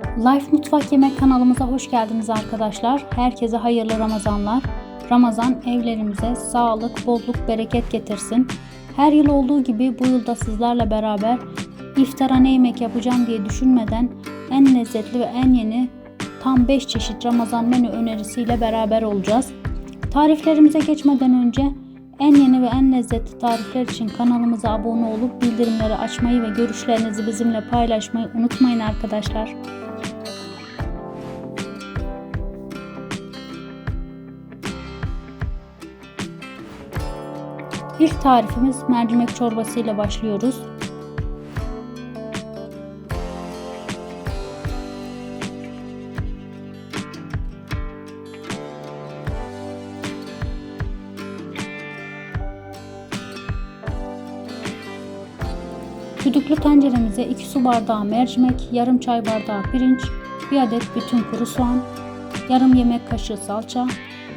Life Mutfak Yemek kanalımıza hoş geldiniz arkadaşlar. Herkese hayırlı Ramazanlar. Ramazan evlerimize sağlık, bolluk, bereket getirsin. Her yıl olduğu gibi bu yılda sizlerle beraber iftara ne yemek yapacağım diye düşünmeden en lezzetli ve en yeni tam 5 çeşit Ramazan menü önerisiyle beraber olacağız. Tariflerimize geçmeden önce en yeni ve en lezzetli tarifler için kanalımıza abone olup bildirimleri açmayı ve görüşlerinizi bizimle paylaşmayı unutmayın arkadaşlar. İlk tarifimiz mercimek çorbası ile başlıyoruz. Tenceremize 2 su bardağı mercimek, yarım çay bardağı pirinç, 1 adet bütün kuru soğan, yarım yemek kaşığı salça,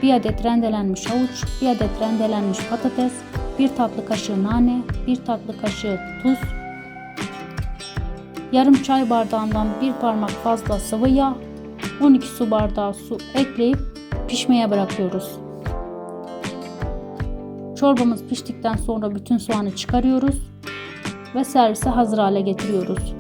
1 adet rendelenmiş havuç, 1 adet rendelenmiş patates, 1 tatlı kaşığı nane, 1 tatlı kaşığı tuz, yarım çay bardağından 1 parmak fazla sıvı yağ, 12 su bardağı su ekleyip pişmeye bırakıyoruz. Çorbamız piştikten sonra bütün soğanı çıkarıyoruz ve servise hazır hale getiriyoruz.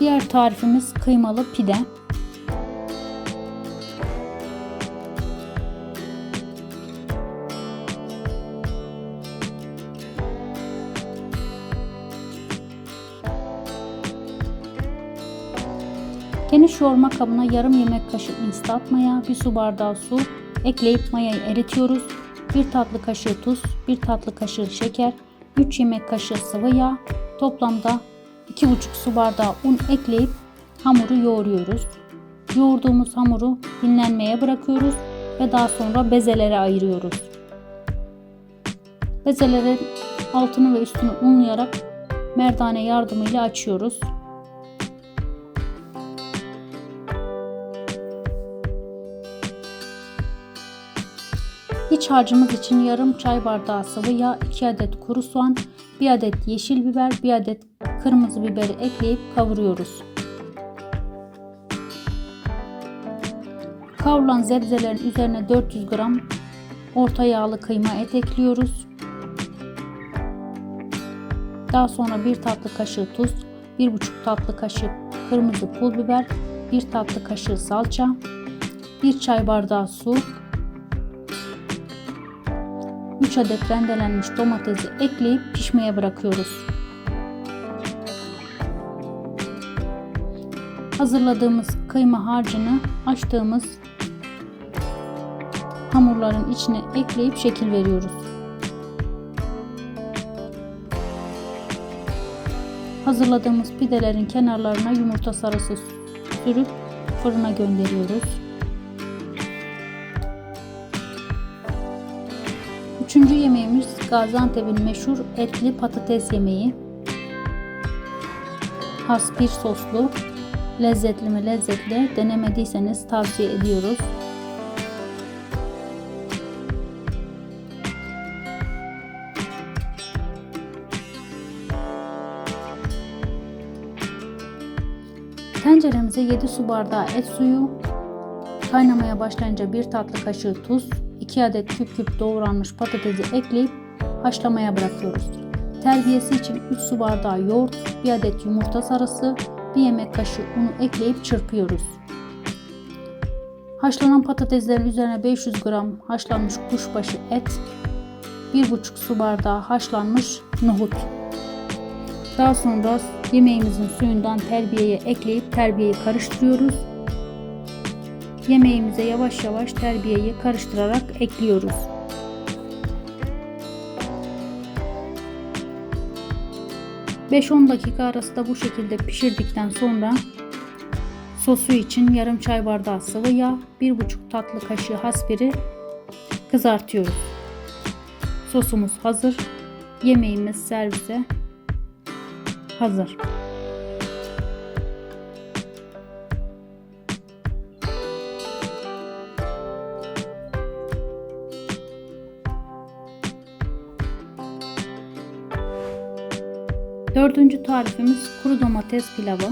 Diğer tarifimiz kıymalı pide. Geniş yoğurma kabına yarım yemek kaşığı instant maya, 1 su bardağı su ekleyip mayayı eritiyoruz. 1 tatlı kaşığı tuz, 1 tatlı kaşığı şeker, 3 yemek kaşığı sıvı yağ, toplamda 2,5 su bardağı un ekleyip hamuru yoğuruyoruz. Yoğurduğumuz hamuru dinlenmeye bırakıyoruz ve daha sonra bezelere ayırıyoruz. Bezelerin altını ve üstünü unlayarak merdane yardımıyla açıyoruz. İç harcımız için yarım çay bardağı sıvı yağ, 2 adet kuru soğan, 1 adet yeşil biber, 1 adet kırmızı biberi ekleyip kavuruyoruz. Kavrulan zebzelerin üzerine 400 gram orta yağlı kıyma et ekliyoruz. Daha sonra 1 tatlı kaşığı tuz, 1,5 tatlı kaşığı kırmızı pul biber, 1 tatlı kaşığı salça, 1 çay bardağı su, 3 adet rendelenmiş domatesi ekleyip pişmeye bırakıyoruz. Hazırladığımız kıyma harcını açtığımız hamurların içine ekleyip şekil veriyoruz. Hazırladığımız pidelerin kenarlarına yumurta sarısı sürüp fırına gönderiyoruz. Üçüncü yemeğimiz Gaziantep'in meşhur etli patates yemeği. Has bir soslu. Lezzetli mi lezzetli denemediyseniz tavsiye ediyoruz. Tenceremize 7 su bardağı et suyu, kaynamaya başlayınca 1 tatlı kaşığı tuz, 2 adet küp küp doğranmış patatesi ekleyip haşlamaya bırakıyoruz. Terbiyesi için 3 su bardağı yoğurt, 1 adet yumurta sarısı, 1 yemek kaşığı unu ekleyip çırpıyoruz. Haşlanan patateslerin üzerine 500 gram haşlanmış kuşbaşı et, 1,5 su bardağı haşlanmış nohut. Daha sonra yemeğimizin suyundan terbiyeye ekleyip terbiyeyi karıştırıyoruz. Yemeğimize yavaş yavaş terbiyeyi karıştırarak ekliyoruz. ...5-10 dakika arası da bu şekilde pişirdikten sonra... ...sosu için yarım çay bardağı sıvı yağ... ...1,5 tatlı kaşığı haspiri... ...kızartıyoruz. Sosumuz hazır. Yemeğimiz servise hazır. Dördüncü tarifimiz kuru domates pilavı.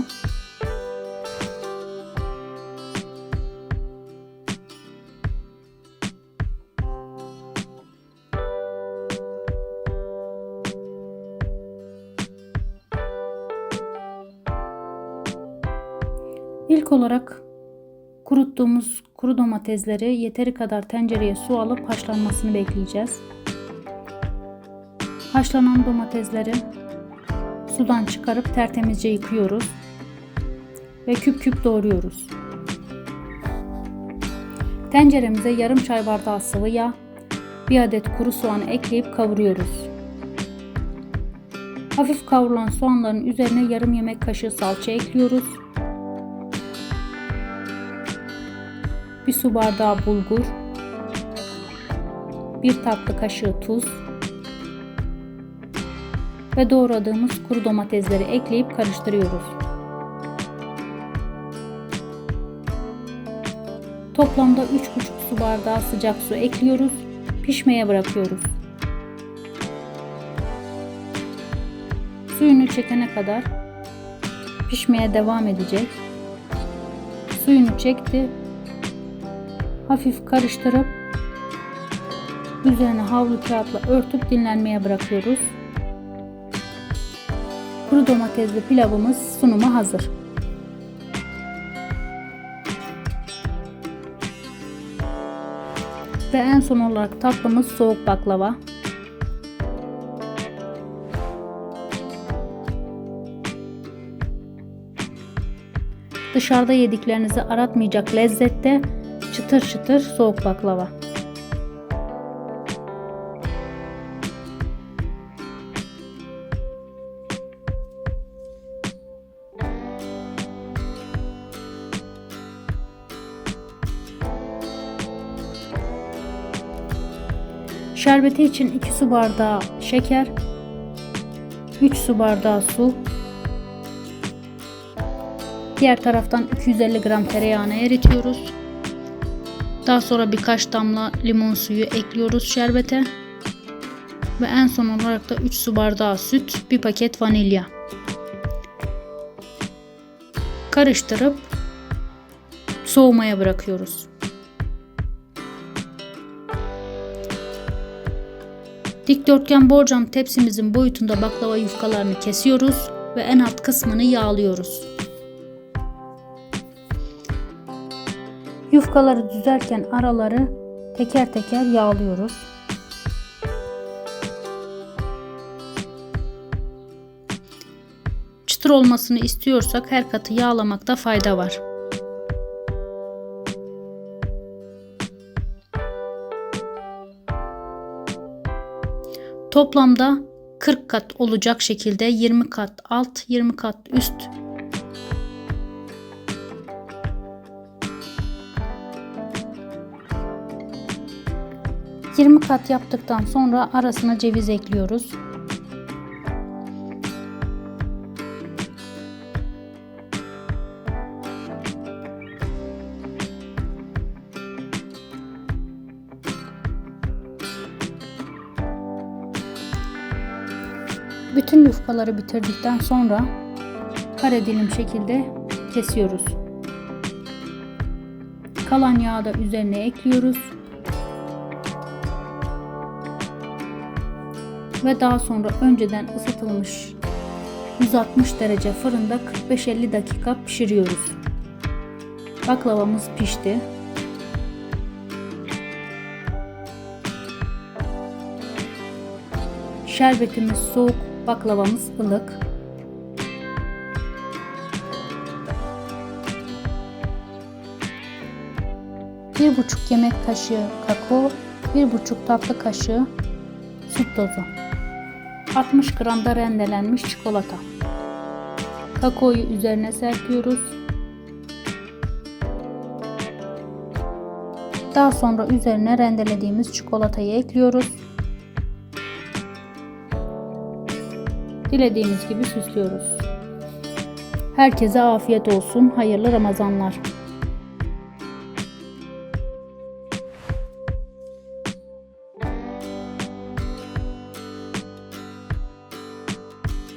İlk olarak kuruttuğumuz kuru domatesleri yeteri kadar tencereye su alıp haşlanmasını bekleyeceğiz. Haşlanan domatesleri sudan çıkarıp tertemizce yıkıyoruz ve küp küp doğruyoruz. Tenceremize yarım çay bardağı sıvı yağ, bir adet kuru soğanı ekleyip kavuruyoruz. Hafif kavrulan soğanların üzerine yarım yemek kaşığı salça ekliyoruz. Bir su bardağı bulgur, bir tatlı kaşığı tuz, ve doğradığımız kuru domatesleri ekleyip karıştırıyoruz. Toplamda 3,5 su bardağı sıcak su ekliyoruz. Pişmeye bırakıyoruz. Suyunu çekene kadar pişmeye devam edecek. Suyunu çekti. Hafif karıştırıp üzerine havlu kağıtla örtüp dinlenmeye bırakıyoruz. Kuru domatesli pilavımız sunuma hazır. Ve en son olarak tatlımız soğuk baklava. Dışarıda yediklerinizi aratmayacak lezzette çıtır çıtır soğuk baklava. Şerbeti için 2 su bardağı şeker, 3 su bardağı su, diğer taraftan 250 gram tereyağını eritiyoruz. Daha sonra birkaç damla limon suyu ekliyoruz şerbete. Ve en son olarak da 3 su bardağı süt, bir paket vanilya. Karıştırıp soğumaya bırakıyoruz. Dikdörtgen borcam tepsimizin boyutunda baklava yufkalarını kesiyoruz ve en alt kısmını yağlıyoruz. Yufkaları düzerken araları teker teker yağlıyoruz. Çıtır olmasını istiyorsak her katı yağlamakta fayda var. Toplamda 40 kat olacak şekilde 20 kat alt, 20 kat üst Yirmi kat yaptıktan sonra arasına ceviz ekliyoruz. Bütün yufkaları bitirdikten sonra kare dilim şekilde kesiyoruz. Kalan yağı da üzerine ekliyoruz. Ve daha sonra önceden ısıtılmış 160 derece fırında 45-50 dakika pişiriyoruz. Baklavamız pişti. Şerbetimiz soğuk Baklavamız ılık. Bir buçuk yemek kaşığı kakao, bir buçuk tatlı kaşığı süt tozu. 60 gram da rendelenmiş çikolata. Kakaoyu üzerine serpiyoruz. Daha sonra üzerine rendelediğimiz çikolatayı ekliyoruz. Dilediğimiz gibi süslüyoruz. Herkese afiyet olsun. Hayırlı Ramazanlar.